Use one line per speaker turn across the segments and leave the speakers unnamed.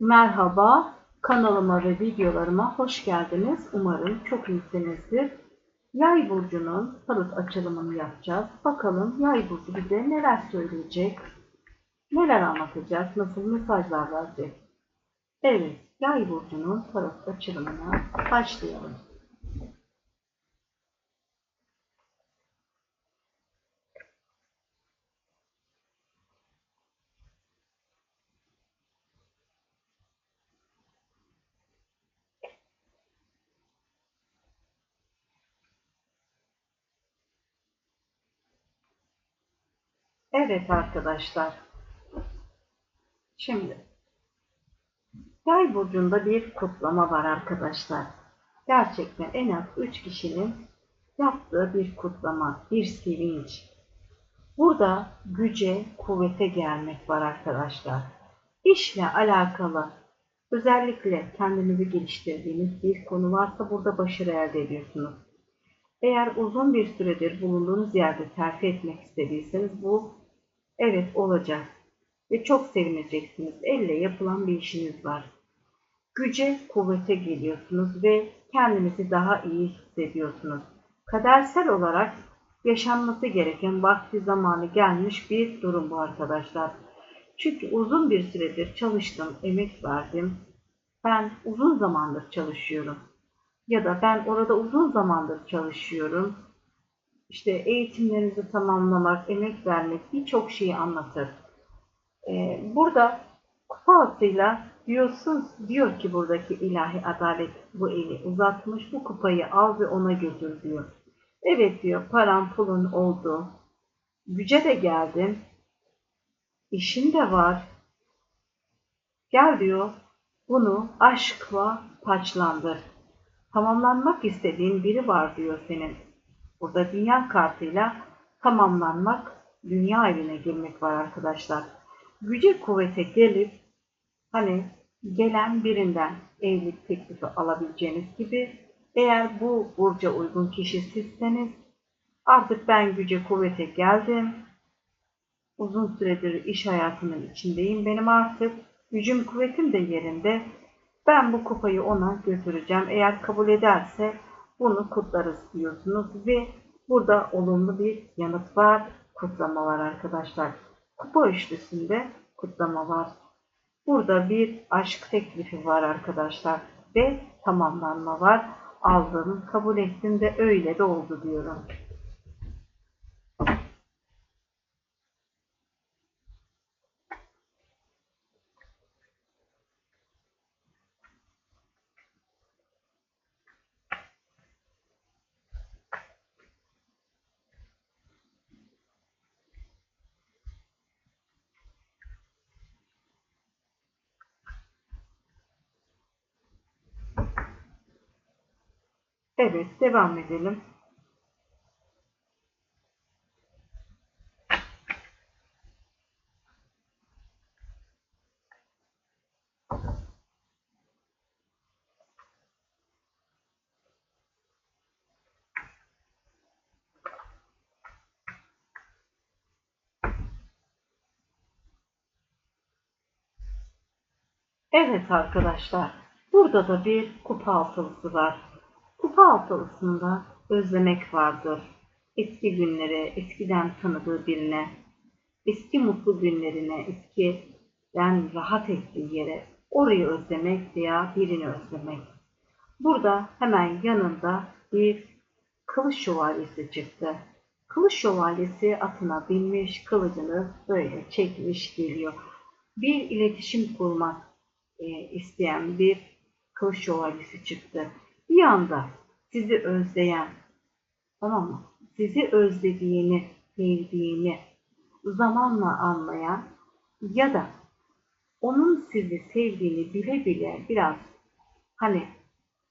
Merhaba, kanalıma ve videolarıma hoş geldiniz. Umarım çok iyisinizdir. Yay burcunun tarot açılımını yapacağız. Bakalım Yay burcu bize neler söyleyecek, neler anlatacak, nasıl mesajlar verecek. Evet, Yay burcunun tarot açılımına başlayalım. Evet arkadaşlar. Şimdi Yay burcunda bir kutlama var arkadaşlar. Gerçekten en az 3 kişinin yaptığı bir kutlama, bir sevinç. Burada güce, kuvvete gelmek var arkadaşlar. İşle alakalı özellikle kendinizi geliştirdiğiniz bir konu varsa burada başarı elde ediyorsunuz. Eğer uzun bir süredir bulunduğunuz yerde terfi etmek istediyseniz bu evet olacak ve çok sevineceksiniz. Elle yapılan bir işiniz var. Güce, kuvvete geliyorsunuz ve kendinizi daha iyi hissediyorsunuz. Kadersel olarak yaşanması gereken vakti zamanı gelmiş bir durum bu arkadaşlar. Çünkü uzun bir süredir çalıştım, emek verdim. Ben uzun zamandır çalışıyorum. Ya da ben orada uzun zamandır çalışıyorum. İşte eğitimlerinizi tamamlamak, emek vermek birçok şeyi anlatır. Ee, burada kupa atıyla diyorsun, diyor ki buradaki ilahi adalet bu eli uzatmış, bu kupayı al ve ona götür diyor. Evet diyor, param pulun oldu. Güce de geldin. İşin de var. Gel diyor, bunu aşkla taçlandır. Tamamlanmak istediğin biri var diyor senin. Burada dünya kartıyla tamamlanmak, dünya evine girmek var arkadaşlar. Güce kuvvete gelip hani gelen birinden evlilik teklifi alabileceğiniz gibi eğer bu burca uygun kişi sizseniz artık ben güce kuvvete geldim. Uzun süredir iş hayatının içindeyim. Benim artık gücüm kuvvetim de yerinde. Ben bu kupayı ona götüreceğim. Eğer kabul ederse bunu kutlarız diyorsunuz ve burada olumlu bir yanıt var, kutlama var arkadaşlar. Kupa üçlüsünde kutlama var. Burada bir aşk teklifi var arkadaşlar ve tamamlanma var. Aldım, kabul ettim ve öyle de oldu diyorum. Evet, devam edelim. Evet arkadaşlar, burada da bir kupa altılısı var. Kupa altılısında özlemek vardır. Eski günlere, eskiden tanıdığı birine, eski mutlu günlerine, eskiden rahat ettiği yere, orayı özlemek veya birini özlemek. Burada hemen yanında bir kılıç şövalyesi çıktı. Kılıç şövalyesi atına binmiş, kılıcını böyle çekmiş geliyor. Bir iletişim kurmak e, isteyen bir kılıç şövalyesi çıktı. Bir anda sizi özleyen, tamam mı? Sizi özlediğini, sevdiğini zamanla anlayan ya da onun sizi sevdiğini bile bile biraz hani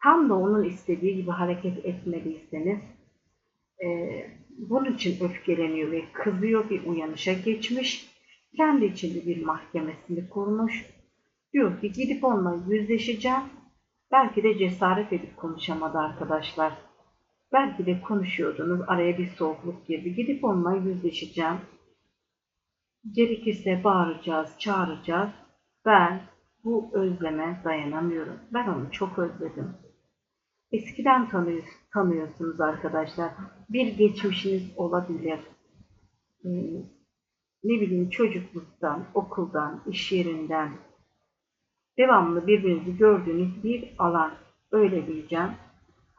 tam da onun istediği gibi hareket etmediyseniz e, bunun için öfkeleniyor ve kızıyor bir uyanışa geçmiş. Kendi içinde bir mahkemesini kurmuş. Diyor ki gidip onunla yüzleşeceğim. Belki de cesaret edip konuşamadı arkadaşlar. Belki de konuşuyordunuz, araya bir soğukluk girdi. Gidip onunla yüzleşeceğim. Gerekirse bağıracağız, çağıracağız. Ben bu özleme dayanamıyorum. Ben onu çok özledim. Eskiden tanıyor, tanıyorsunuz arkadaşlar. Bir geçmişiniz olabilir. Ee, ne bileyim çocukluktan, okuldan, iş yerinden devamlı birbirinizi gördüğünüz bir alan. Öyle diyeceğim.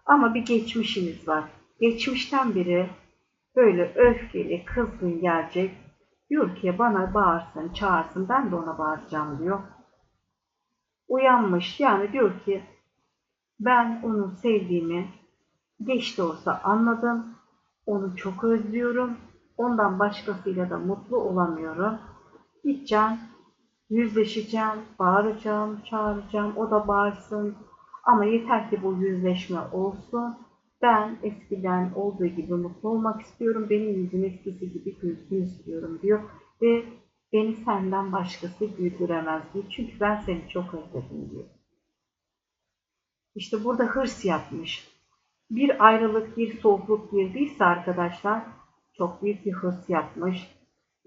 Ama bir geçmişiniz var. Geçmişten biri böyle öfkeli, kızgın gelecek. Diyor ki bana bağırsın, çağırsın ben de ona bağıracağım diyor. Uyanmış yani diyor ki ben onu sevdiğimi geç de olsa anladım. Onu çok özlüyorum. Ondan başkasıyla da mutlu olamıyorum. Gideceğim, yüzleşeceğim, bağıracağım, çağıracağım. O da bağırsın. Ama yeter ki bu yüzleşme olsun. Ben eskiden olduğu gibi mutlu olmak istiyorum. Benim yüzüm eskisi gibi gülsün istiyorum diyor. Ve beni senden başkası güldüremez diyor. Çünkü ben seni çok özledim diyor. İşte burada hırs yapmış. Bir ayrılık, bir soğukluk girdiyse arkadaşlar çok büyük bir hırs yapmış.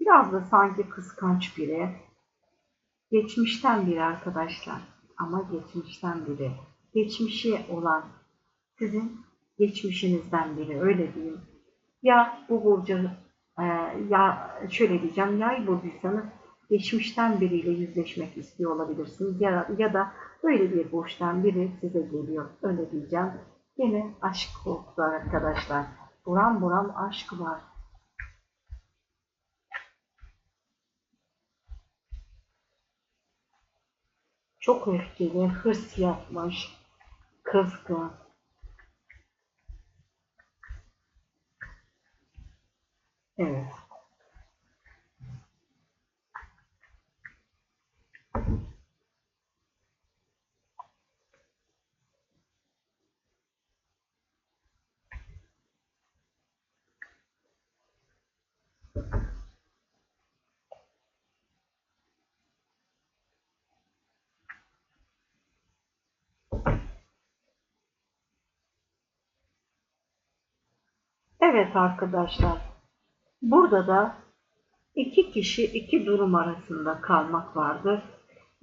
Biraz da sanki kıskanç biri. Geçmişten biri arkadaşlar. Ama geçmişten biri. Geçmişi olan sizin geçmişinizden biri öyle diyeyim. Ya bu burcu e, ya şöyle diyeceğim yay burcuysanız geçmişten biriyle yüzleşmek istiyor olabilirsiniz ya, ya da böyle bir burçtan biri size geliyor öyle diyeceğim. Yine aşk korktu arkadaşlar. Buram buram aşk var. Çok öfkeli, hırs yapmış, kızgın. Evet. Evet arkadaşlar. Burada da iki kişi iki durum arasında kalmak vardır.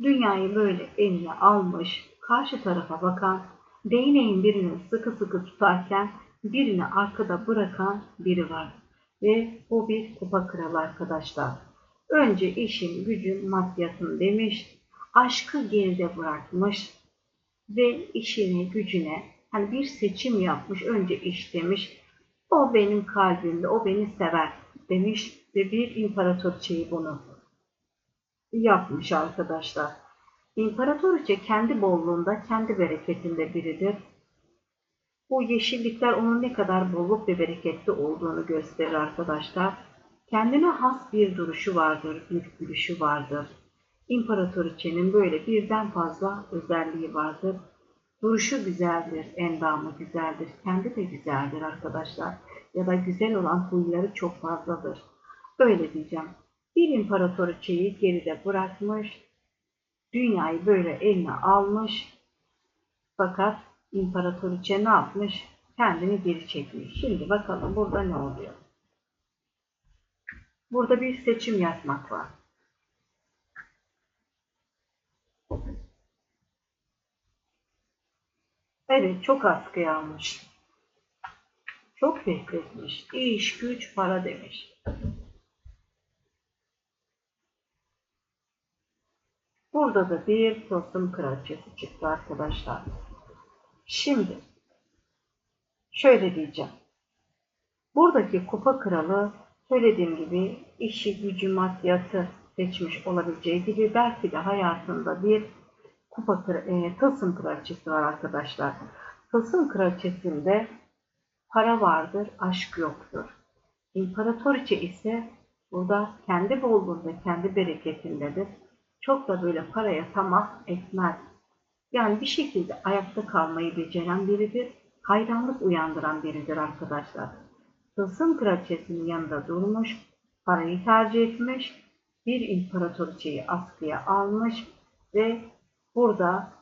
Dünyayı böyle eline almış, karşı tarafa bakan, değneğin birini sıkı sıkı tutarken birini arkada bırakan biri var. Ve bu bir kupa kralı arkadaşlar. Önce işin, gücün, maddiyatın demiş, aşkı geride bırakmış ve işine, gücüne hani bir seçim yapmış. Önce iş demiş, o benim kalbimde, o beni sever demiş ve bir imparatoriçeyi bunu yapmış arkadaşlar. İmparatoriçe kendi bolluğunda, kendi bereketinde biridir. Bu yeşillikler onun ne kadar bolluk ve bereketli olduğunu gösterir arkadaşlar. Kendine has bir duruşu vardır, bir gülüşü vardır. İmparatoriçenin böyle birden fazla özelliği vardır. Duruşu güzeldir, endamı güzeldir, kendi de güzeldir arkadaşlar. Ya da güzel olan huyları çok fazladır. Öyle diyeceğim. Bir imparatoriçeyi geride bırakmış, dünyayı böyle eline almış. Fakat imparatoriçe ne yapmış? Kendini geri çekmiş. Şimdi bakalım burada ne oluyor? Burada bir seçim yapmak var. Evet çok askıya almış. Çok bekletmiş. İş, güç, para demiş. Burada da bir tılsım kraliçesi çıktı arkadaşlar. Şimdi şöyle diyeceğim. Buradaki kupa kralı söylediğim gibi işi, gücü, maddiyatı seçmiş olabileceği gibi belki de hayatında bir kupa e, tılsım kraliçesi var arkadaşlar. Tılsım kraliçesinde para vardır, aşk yoktur. İmparatoriçe ise burada kendi bolluğunda, kendi bereketindedir. Çok da böyle paraya tamah etmez. Yani bir şekilde ayakta kalmayı beceren biridir. Hayranlık uyandıran biridir arkadaşlar. Tılsım kraliçesinin yanında durmuş, parayı tercih etmiş, bir imparatoriçeyi askıya almış ve burada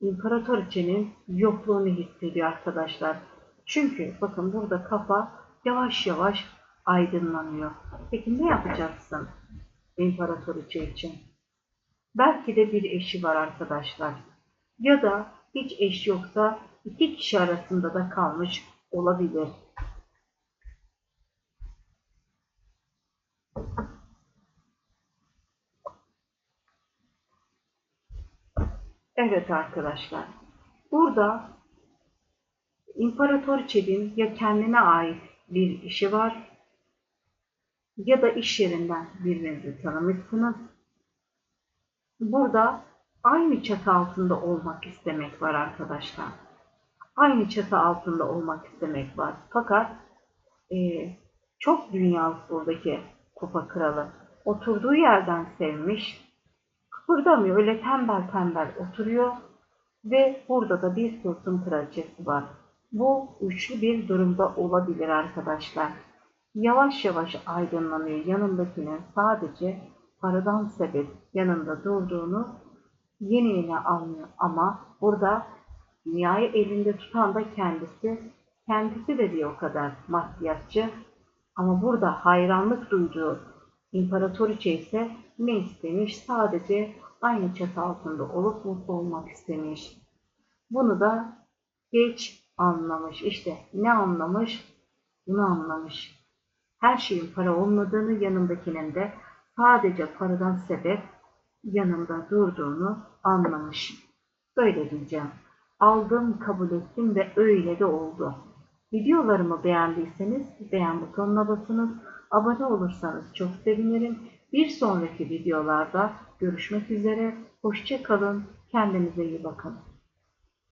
imparatoriçenin yokluğunu hissediyor arkadaşlar. Çünkü bakın burada kafa yavaş yavaş aydınlanıyor. Peki ne yapacaksın imparatoriçe için? Belki de bir eşi var arkadaşlar. Ya da hiç eş yoksa iki kişi arasında da kalmış olabilir. Evet arkadaşlar. Burada İmparatoriçe'nin ya kendine ait bir işi var ya da iş yerinden birbirinizi tanımışsınız. Burada aynı çatı altında olmak istemek var arkadaşlar. Aynı çatı altında olmak istemek var. Fakat e, çok dünyalı buradaki kupa kralı. Oturduğu yerden sevmiş. Kıpırdamıyor. Öyle tembel tembel oturuyor. Ve burada da bir tılsım kraliçesi var. Bu üçlü bir durumda olabilir arkadaşlar. Yavaş yavaş aydınlanıyor yanındakinin sadece paradan sebep yanında durduğunu yeni yeni anlıyor. Ama burada dünyayı elinde tutan da kendisi. Kendisi de bir o kadar maddiyatçı. Ama burada hayranlık duyduğu imparatoriçe ise ne istemiş? Sadece aynı çatı altında olup mutlu olmak istemiş. Bunu da geç anlamış. İşte ne anlamış? Bunu anlamış. Her şeyin para olmadığını yanındakinin de sadece paradan sebep yanında durduğunu anlamış. Böyle diyeceğim. Aldım, kabul ettim ve öyle de oldu. Videolarımı beğendiyseniz beğen butonuna basınız. Abone olursanız çok sevinirim. Bir sonraki videolarda görüşmek üzere. Hoşça kalın. Kendinize iyi bakın.